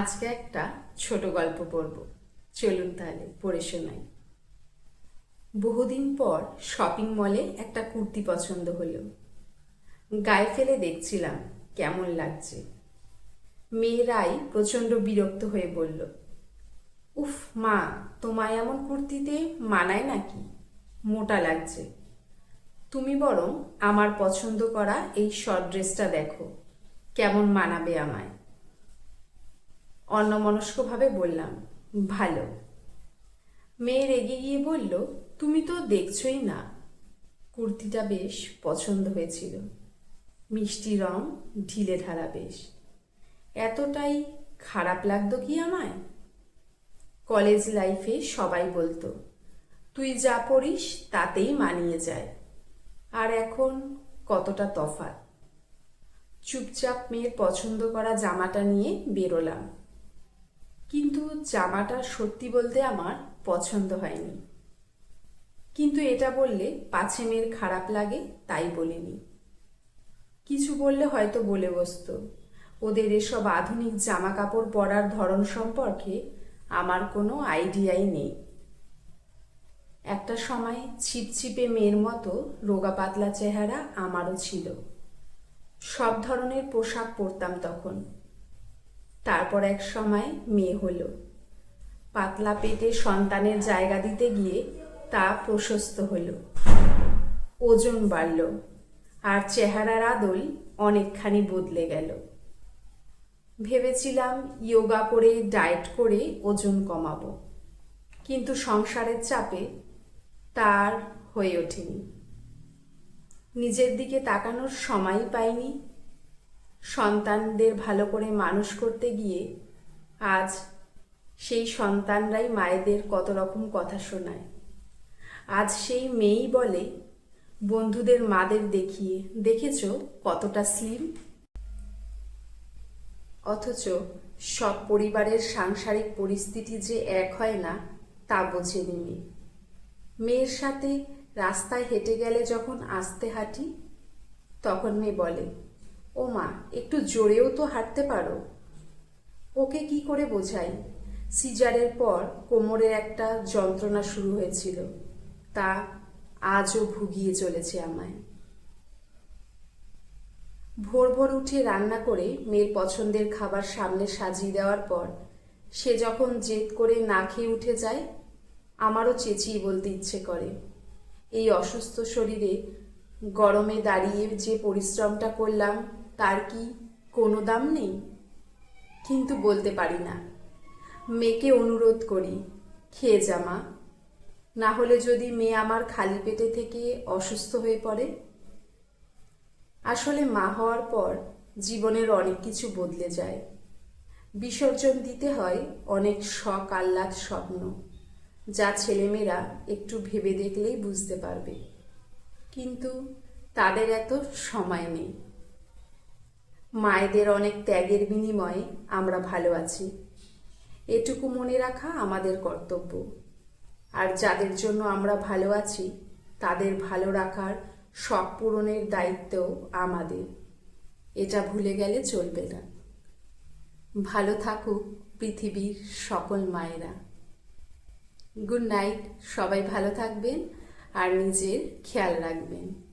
আজকে একটা ছোট গল্প পড়ব। চলুন তাহলে, পড়ে শোনাই। বহুদিন পর শপিং মলে একটা কুর্তি পছন্দ হলো। গায়ে ফেলে দেখছিলাম কেমন লাগছে। মেয়েরাই প্রচণ্ড বিরক্ত হয়ে বলল, উফ মা, তোমায় এমন কুর্তিতে মানায় নাকি? মোটা লাগছে। তুমি বরং আমার পছন্দ করা এই শর্ট ড্রেসটা দেখো। কেমন মানাবে আমায়? অন্যমনস্কভাবে বললাম, ভালো। মেয়ে রেগে গিয়ে বলল, তুমি তো দেখছই না। কুর্তিটা বেশ পছন্দ হয়েছিল। মিষ্টি রং ঢিলে ঢালা বেশ। এতটাই খারাপ লাগতো কি আমায়? কলেজ লাইফে সবাই বলতো, তুই যা পড়িস তাতেই মানিয়ে যায়। আর এখন কতটা তফাৎ। চুপচাপ মেয়ের পছন্দ করা জামাটা নিয়ে বেরোলাম। কিন্তু জামাটা সত্যি বলতে আমার পছন্দ হয়নি। কিন্তু এটা বললে পাছে মেয়ের খারাপ লাগে, তাই বলিনি। কিছু বললে হয়তো বলে বসত। ওদের এসব আধুনিক জামা কাপড় পরার ধরন সম্পর্কে আমার কোনো আইডিয়াই নেই। একটা সময় ছিপছিপে মেয়ের মতো রোগা পাতলা চেহারা আমারও ছিল। সব ধরনের পোশাক পরতাম তখন। তারপর এক সময় মেয়ে হলো। পাতলা পেটে সন্তানের জায়গা দিতে গিয়ে তা প্রশস্ত হলো। ওজন বাড়ল আর চেহারার আদল অনেকখানি বদলে গেল। ভেবেছিলাম যোগা করে, ডায়েট করে ওজন কমাবো। কিন্তু সংসারের চাপে তার হয়ে ওঠেনি। নিজের দিকে তাকানোর সময়ই পাইনি। সন্তানদের ভালো করে মানুষ করতে গিয়ে আজ সেই সন্তানরাই মায়েদের কত রকম কথা শোনায়। আজ সেই মেয়েই বলে, বন্ধুদের মাদের দেখিয়ে, দেখেছ কতটা স্লিম অথচ সব পরিবারের সাংসারিক পরিস্থিতি যে এক হয় না, তা বোঝেনি মেয়ে। মেয়ের সাথে রাস্তায় হেঁটে গেলে যখন আসতে হাঁটি, তখন মেয়ে বলে ও মা, একটু জোরেও তো হাঁটতে পারো। ওকে কি করে বোঝাই? সিজারের পর কোমরের একটা যন্ত্রণা শুরু হয়েছিল। তা আজও ভুগিয়ে চলেছে আমায়। ভোর ভোর উঠে রান্না করে মেয়ের পছন্দের খাবার সামনে সাজিয়ে দেওয়ার পর সে যখন জেদ করে না খেয়ে উঠে যায়, আমারও চেঁচিয়ে বলতে ইচ্ছে করে। এই অসুস্থ শরীরে গরমে দাঁড়িয়ে যে পরিশ্রমটা করলাম তার কি কোনো দাম নেই? কিন্তু বলতে পারি না। মেয়েকে অনুরোধ করি, খেয়ে জামা না হলে যদি মেয়ে আমার খালি পেটে থেকে অসুস্থ হয়ে পড়ে। আসলে মা হওয়ার পর জীবনের অনেক কিছু বদলে যায়। বিসর্জন দিতে হয় অনেক শখ আহ্লাদ স্বপ্ন, যা ছেলেমেয়েরা একটু ভেবে দেখলেই বুঝতে পারবে। কিন্তু তাদের এত সময় নেই। মায়েদের অনেক ত্যাগের বিনিময়ে আমরা ভালো আছি। এটুকু মনে রাখা আমাদের কর্তব্য। আর যাদের জন্য আমরা ভালো আছি, তাদের ভালো রাখার শখ পূরণের দায়িত্বও আমাদের। এটা ভুলে গেলে চলবে না। ভালো থাকুক পৃথিবীর সকল মায়েরা। গুড নাইট, সবাই ভালো থাকবেন আর নিজের খেয়াল রাখবেন।